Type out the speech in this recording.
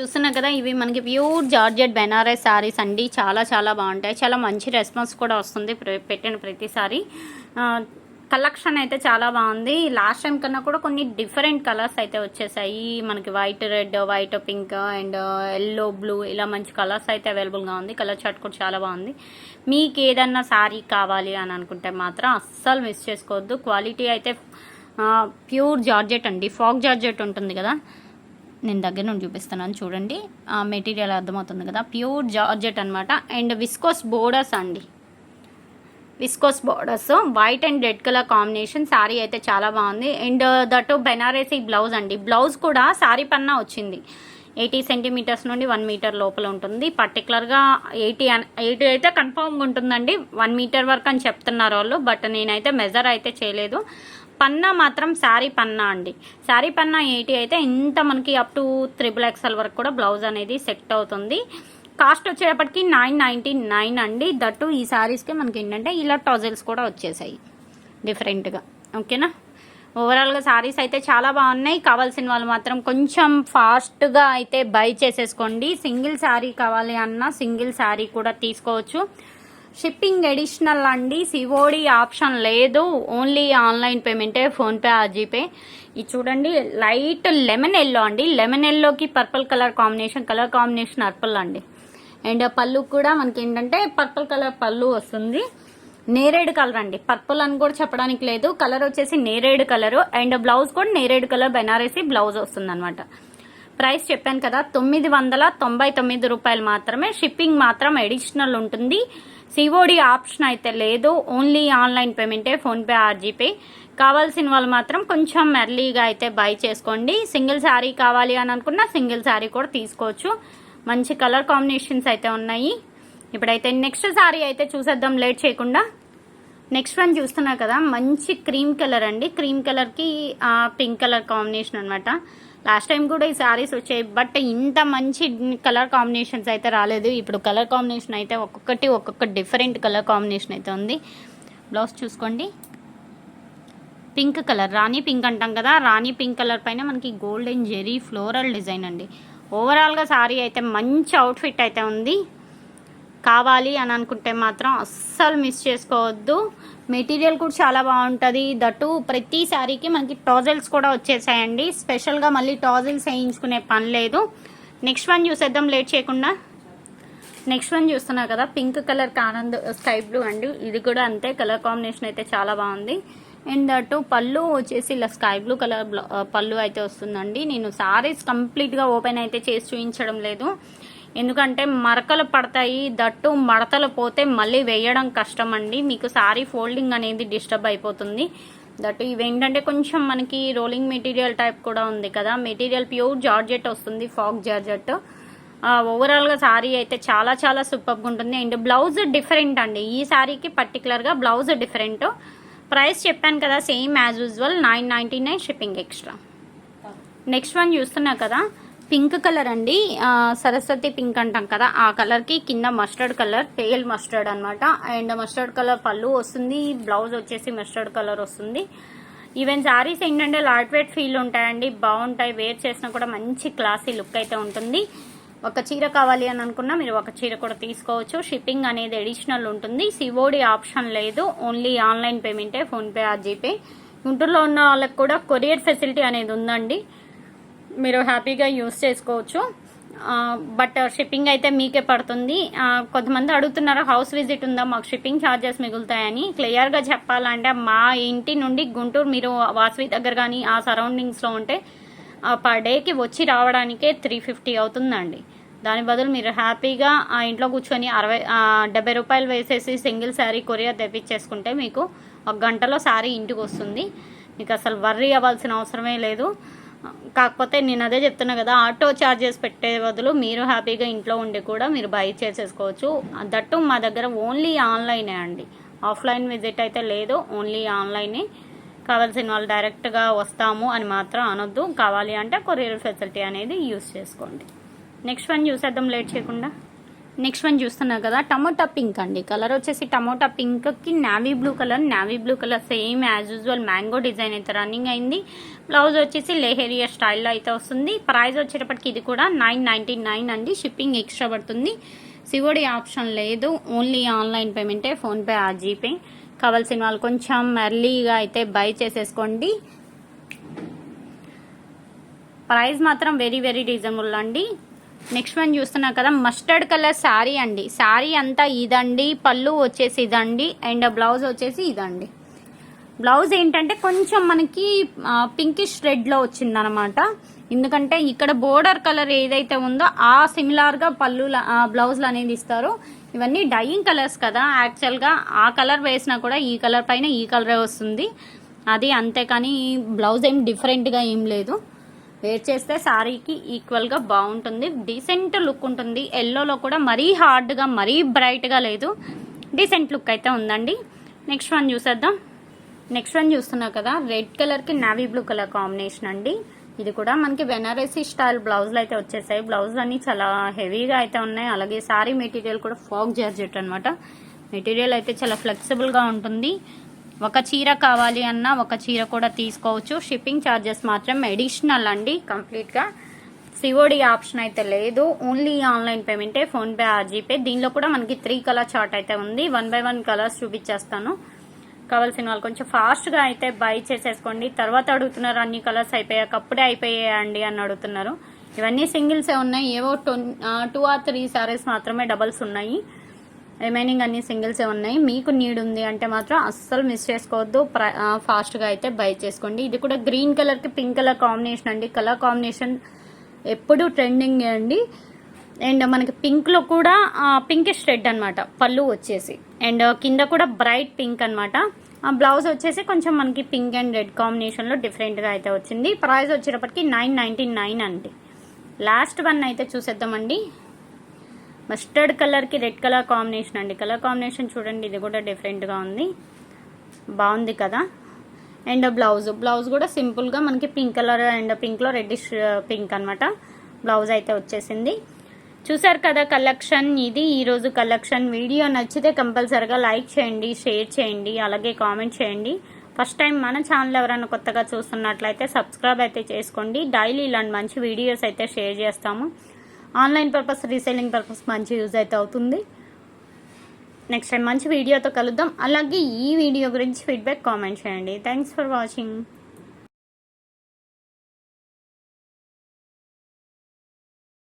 చూస్తున్నా కదా ఇవి మనకి ప్యూర్ జార్జెట్ బెనారస్ శారీస్ అండి. చాలా చాలా బాగుంటాయి. చాలా మంచి రెస్పాన్స్ కూడా వస్తుంది ప్ర- పెట్టిన ప్రతిసారి. కలెక్షన్ అయితే చాలా బాగుంది. లాస్ట్ టైం కన్నా కూడా కొన్ని డిఫరెంట్ కలర్స్ అయితే వచ్చేసాయి. మనకి white red white pink and yellow blue ఇలా మంచి కలర్స్ అయితే అవైలబుల్గా ఉంది. కలర్ చార్ట్ కూడా చాలా బాగుంది. మీకు ఏదన్నా శారీ కావాలి అని అనుకుంటే మాత్రం అస్సలు మిస్ చేసుకోవద్దు. క్వాలిటీ అయితే ప్యూర్ జార్జెట్ అండి. ఫాక్ జార్జెట్ ఉంటుంది కదా. నేను దగ్గర నుండి చూపిస్తున్నాను. చూడండి. ఆ మెటీరియల్ అర్థమవుతుంది కదా. ప్యూర్ జార్జెట్ అనమాట అండ్ విస్కోస్ బోర్డర్స్ అండి. Viscose borders. White and red colour combination. Sari అయితే చాలా బాగుంది. అండ్ దట్ బెనారసీ బ్లౌజ్ అండి. బ్లౌజ్ కూడా శారీ పన్నా వచ్చింది. ఎయిటీ సెంటీమీటర్స్ నుండి వన్ మీటర్ లోపల ఉంటుంది. పర్టికులర్గా ఎయిటీ ఎయిటీ అయితే కన్ఫామ్గా ఉంటుందండి. వన్ మీటర్ వరకు అని చెప్తున్నారు వాళ్ళు బట్ నేనైతే మెజర్ అయితే చేయలేదు. పన్నా మాత్రం శారీ పన్నా అండి. శారీ పన్నా ఎయిటీ అయితే ఇంత మనకి అప్ టు త్రిబుల్ ఎక్స్ఎల్ వరకు కూడా బ్లౌజ్ అనేది సెట్ అవుతుంది. కాస్ట్ వచ్చేటప్పటికి నైన్ నైంటీ నైన్ అండి. దట్టు ఈ శారీస్కి మనకి ఏంటంటే ఇలా టజల్స్ కూడా వచ్చేసాయి. డిఫరెంట్గా. ఓకేనా? ఓవరాల్గా శారీస్ అయితే చాలా బాగున్నాయి. కావాల్సిన వాళ్ళు మాత్రం కొంచెం ఫాస్ట్గా అయితే బై చేసేసుకోండి. సింగిల్ శారీ కావాలి అన్నా సింగిల్ శారీ కూడా తీసుకోవచ్చు. షిప్పింగ్ ఎడిషనల్ అండి. సివోడి ఆప్షన్ లేదు. ఓన్లీ ఆన్లైన్ పేమెంటే ఫోన్పే ఆ జీపే ఇది చూడండి లైట్ లెమన్ ఎల్లో అండి. లెమన్ ఎల్లోకి purple colour combination colour combination purple అండి. అండ్ పళ్ళు కూడా మనకి ఏంటంటే పర్పుల్ కలర్ పళ్ళు వస్తుంది. నేరేడు కలర్ అండి. పర్పుల్ అని కూడా చెప్పడానికి లేదు. కలర్ వచ్చేసి నేరేడు కలర్. అండ్ బ్లౌజ్ కూడా నేరేడు కలర్ బెనారసీ బ్లౌజ్ వస్తుంది అనమాట ప్రైస్ చెప్పాను కదా తొమ్మిది వందల తొంభై తొమ్మిది రూపాయలు మాత్రమే. షిప్పింగ్ మాత్రం అడిషనల్ ఉంటుంది. సిఓడి ఆప్షన్ అయితే లేదు. ఓన్లీ ఆన్లైన్ పేమెంటే ఫోన్పే ఆర్జీపే. కావాల్సిన వాళ్ళు మాత్రం కొంచెం ఎర్లీగా అయితే బై చేసుకోండి. సింగిల్ శారీ కావాలి అని అనుకున్నా సింగిల్ శారీ కూడా తీసుకోవచ్చు. మంచి కలర్ కాంబినేషన్స్ అయితే ఉన్నాయి. ఇప్పుడైతే నెక్స్ట్ శారీ అయితే చూసేద్దాం. లేట్ చేయకుండా. నెక్స్ట్ వన్ చూస్తున్నారు కదా మంచి క్రీమ్ కలర్ అండి. క్రీమ్ కలర్కి పింక్ కలర్ కాంబినేషన్ అనమాట లాస్ట్ టైం కూడా ఈ శారీస్ వచ్చాయి బట్ ఇంత మంచి కలర్ కాంబినేషన్స్ అయితే రాలేదు. ఇప్పుడు కలర్ కాంబినేషన్ అయితే ఒక్కొక్కటి ఒక్కొక్క డిఫరెంట్ కలర్ కాంబినేషన్ అయితే ఉంది. బ్లౌజ్ చూసుకోండి. పింక్ కలర్ రాణి పింక్ అంటాం కదా రాణి పింక్ కలర్ పైన మనకి గోల్డెన్ జెరీ ఫ్లోరల్ డిజైన్ అండి. ఓవరాల్గా శారీ అయితే మంచి అవుట్ఫిట్ అయితే ఉంది. కావాలి అని అనుకుంటే మాత్రం అస్సలు మిస్ చేసుకోవద్దు. మెటీరియల్ కూడా చాలా బాగుంటుంది. దట్టు ప్రతి శారీకి మనకి టాజల్స్ కూడా వచ్చేసాయండి. స్పెషల్గా మళ్ళీ టాజల్స్ వేయించుకునే పని లేదు. నెక్స్ట్ వన్ చూసేద్దాం లేట్ చేయకుండా. నెక్స్ట్ వన్ చూస్తున్నారు కదా pink colour and sky blue అండి. ఇది కూడా అంతే కలర్ కాంబినేషన్ అయితే చాలా బాగుంది. అండ్ దట్టు పళ్ళు వచ్చేసి ఇలా స్కై బ్లూ కలర్ పళ్ళు అయితే వస్తుందండి. నేను సారీస్ కంప్లీట్గా ఓపెన్ అయితే చేసి చూపించడం లేదు. ఎందుకంటే మరకలు పడతాయి దట్టు మడతలు పోతే మళ్ళీ వేయడం కష్టం అండి మీకు సారీ ఫోల్డింగ్ అనేది డిస్టర్బ్ అయిపోతుంది. దట్టు ఇవి ఏంటంటే కొంచెం మనకి రోలింగ్ మెటీరియల్ టైప్ కూడా ఉంది కదా. మెటీరియల్ ప్యూర్ జార్జెట్ వస్తుంది ఫాక్ జార్జెట్. ఓవరాల్గా శారీ అయితే చాలా చాలా సూపర్గా ఉంటుంది. అండ్ బ్లౌజ్ డిఫరెంట్ అండి. ఈ శారీకి పర్టికులర్గా బ్లౌజ్ డిఫరెంట్. ప్రైస్ చెప్పాను కదా same as usual nine ninety nine shipping extra next one చూస్తున్నా కదా. పింక్ కలర్ అండి. సరస్వతి పింక్ అంటాం కదా ఆ కలర్కి కింద మస్టర్డ్ కలర్ పేల్ మస్టర్డ్ అనమాట అండ్ మస్టర్డ్ కలర్ పళ్ళు వస్తుంది బ్లౌజ్ వచ్చేసి మస్టర్డ్ కలర్ వస్తుంది. ఈవెన్ శారీస్ ఏంటంటే లార్ట్ వెయిట్ ఫీల్ ఉంటాయండి. బాగుంటాయి వేర్ చేసినా కూడా మంచి క్లాసీ లుక్ అయితే ఉంటుంది. ఒక చీర కావాలి అని అనుకున్నా మీరు ఒక చీర కూడా తీసుకోవచ్చు. షిప్పింగ్ అనేది అడిషనల్ ఉంటుంది. సివోడి ఆప్షన్ లేదు. ఓన్లీ ఆన్లైన్ పేమెంటే ఫోన్పే ఆ జీపే. గుంటూరులో ఉన్న వాళ్ళకి కూడా కొరియర్ ఫెసిలిటీ అనేది ఉందండి. మీరు హ్యాపీగా యూస్ చేసుకోవచ్చు. బట్ షిప్పింగ్ అయితే మీకే పడుతుంది. కొంతమంది అడుగుతున్నారు హౌస్ విజిట్ ఉందా? మాకు షిప్పింగ్ ఛార్జెస్ మిగులుతాయని. క్లియర్గా చెప్పాలంటే మా ఇంటి నుండి గుంటూరు మీరు వాసవి దగ్గర కానీ ఆ సరౌండింగ్స్లో ఉంటే పర్ డేకి వచ్చి రావడానికే త్రీ ఫిఫ్టీ అవుతుందండి. దాని బదులు మీరు హ్యాపీగా ఆ ఇంట్లో కూర్చొని అరవై డెబ్బై రూపాయలు వేసేసి సింగిల్ శారీ కొరియర్ తెప్పించేసుకుంటే మీకు ఒక గంటలో శారీ ఇంటికి వస్తుంది. మీకు అసలు వర్రీ అవ్వాల్సిన అవసరమే లేదు. కాకపోతే నేను అదే చెప్తున్నా కదా ఆటో ఛార్జెస్ పెట్టే బదులు మీరు హ్యాపీగా ఇంట్లో ఉండి కూడా మీరు బై చేసేసుకోవచ్చు. దట్టు మా దగ్గర ఓన్లీ ఆన్లైనే అండి. ఆఫ్లైన్ విజిట్ అయితే లేదు ఓన్లీ ఆన్లైనే కావాల్సిన వాళ్ళు డైరెక్ట్గా వస్తాము అని మాత్రం అనొద్దు. కావాలి అంటే కొరియర్ ఫెసిలిటీ అనేది యూస్ చేసుకోండి. నెక్స్ట్ వన్ చూసేద్దాం లేట్ చేయకుండా. నెక్స్ట్ వన్ చూస్తున్నారు కదా టమోటా పింక్ అండి. కలర్ వచ్చేసి టమోటా పింక్కి navy blue colour navy blue colour same as usual mango design అయితే రన్నింగ్ అయింది. బ్లౌజ్ వచ్చేసి లేహేరియా స్టైల్లో అయితే వస్తుంది. ప్రైస్ వచ్చేటప్పటికి ఇది కూడా నైన్ నైంటీ నైన్ అండి. షిప్పింగ్ ఎక్స్ట్రా పడుతుంది. సివోడి ఆప్షన్ లేదు. ఓన్లీ ఆన్లైన్ పేమెంటే ఫోన్పే ఆ జీపే కావాల్సిన వాళ్ళు కొంచెం ఎర్లీగా అయితే బై చేసేసుకోండి. ప్రైస్ మాత్రం వెరీ వెరీ రీజనబుల్ అండి. నెక్స్ట్ వన్ చూస్తున్నా కదా మస్టర్డ్ కలర్ శారీ అండి. శారీ అంతా ఇదండి పళ్ళు వచ్చేసి ఇదండి అండ్ బ్లౌజ్ వచ్చేసి ఇదండి. బ్లౌజ్ ఏంటంటే కొంచెం మనకి పింకిష్ రెడ్లో వచ్చిందనమాట. ఎందుకంటే ఇక్కడ బోర్డర్ కలర్ ఏదైతే ఉందో ఆ సిమిలార్గా పళ్ళు బ్లౌజ్లు అనేది ఇస్తారు. ఇవన్నీ డైయింగ్ కలర్స్ కదా యాక్చువల్గా ఆ కలర్ వేసినా కూడా ఈ కలర్ పైన ఈ కలరే వస్తుంది. అది అంతేకాని బ్లౌజ్ ఏం డిఫరెంట్గా ఏం లేదు. వేర్ చేస్తే శారీకి ఈక్వల్గా బాగుంటుంది. డీసెంట్ లుక్ ఉంటుంది. ఎల్లోలో కూడా మరీ హార్డ్గా మరీ బ్రైట్గా లేదు. డీసెంట్ లుక్ అయితే ఉందండి. నెక్స్ట్ వన్ చూసేద్దాం. నెక్స్ట్ వన్ చూస్తున్నా కదా రెడ్ కలర్కి నావీ బ్లూ కలర్ కాంబినేషన్ అండి. ఇది కూడా మనకి బెనారసీ స్టైల్ బ్లౌజ్లు అయితే వచ్చేసాయి. బ్లౌజ్ అన్నీ చాలా హెవీగా అయితే ఉన్నాయి. అలాగే శారీ మెటీరియల్ కూడా ఫాక్ జార్జెట్ అనమాట మెటీరియల్ అయితే చాలా ఫ్లెక్సిబుల్గా ఉంటుంది. ఒక చీర కావాలి అన్నా ఒక చీర కూడా తీసుకోవచ్చు. షిప్పింగ్ ఛార్జెస్ మాత్రం ఎడిషనల్ అండి. కంప్లీట్గా సిఓడి ఆప్షన్ అయితే లేదు. ఓన్లీ ఆన్లైన్ పేమెంటే ఫోన్పే ఆ జీపే దీనిలో కూడా మనకి త్రీ కలర్ చార్ట్ అయితే ఉంది. వన్ బై వన్ కలర్స్ చూపించేస్తాను. కావాల్సిన వాళ్ళు కొంచెం ఫాస్ట్గా అయితే బై చేసేసుకోండి. తర్వాత అడుగుతున్నారు అన్ని కలర్స్ అయిపోయాక అప్పుడే అయిపోయాయండి అని అడుగుతున్నారు. ఇవన్నీ సింగిల్సే ఉన్నాయి. ఏవో టూ ఆర్ త్రీ శారీస్ మాత్రమే డబల్స్ ఉన్నాయి. రిమైనింగ్ అన్ని సింగిల్సే ఉన్నాయి. మీకు నీడ్ ఉంది అంటే మాత్రం అస్సలు మిస్ చేసుకోవద్దు. ఫాస్ట్గా అయితే బై చేసుకోండి. ఇది కూడా గ్రీన్ కలర్కి పింక్ కలర్ కాంబినేషన్ అండి. కలర్ కాంబినేషన్ ఎప్పుడు ట్రెండింగ్ అండి. అండ్ మనకి పింక్లో కూడా పింకిష్ రెడ్ అనమాట పళ్ళు వచ్చేసి. అండ్ కింద కూడా బ్రైట్ పింక్ అనమాట బ్లౌజ్ వచ్చేసి కొంచెం మనకి పింక్ అండ్ రెడ్ కాంబినేషన్లో డిఫరెంట్గా అయితే వచ్చింది. ప్రైస్ వచ్చేటప్పటికి నైన్ నైంటీ నైన్ అండి. లాస్ట్ వన్ అయితే చూసేద్దామండి. మస్టర్డ్ కలర్కి రెడ్ కలర్ కాంబినేషన్ అండి. కలర్ కాంబినేషన్ చూడండి ఇది కూడా డిఫరెంట్గా ఉంది. బాగుంది కదా? అండ్ బ్లౌజ్ బ్లౌజ్ కూడా సింపుల్గా మనకి పింక్ కలర్ అండ్ పింక్లో రెడ్డిష్ పింక్ అనమాట బ్లౌజ్ అయితే వచ్చేసింది. చూసారు కదా కలెక్షన్ ఇది ఈరోజు కలెక్షన్ వీడియో నచ్చితే కంపల్సరిగా లైక్ చేయండి షేర్ చేయండి అలాగే కామెంట్ చేయండి. ఫస్ట్ టైం మన ఛానల్ ఎవరైనా కొత్తగా చూస్తున్నట్లయితే సబ్స్క్రైబ్ అయితే చేసుకోండి. డైలీ ఇలాంటి మంచి వీడియోస్ అయితే షేర్ చేస్తాము. ఆన్లైన్ పర్పస్ రీసెల్లింగ్ పర్పస్ మంచి యూజ్ అయితే అవుతుంది. నెక్స్ట్ టైం మంచి వీడియోతో కలుద్దాం. అలాగే ఈ వీడియో గురించి ఫీడ్బ్యాక్ కామెంట్ చేయండి. Thanks for watching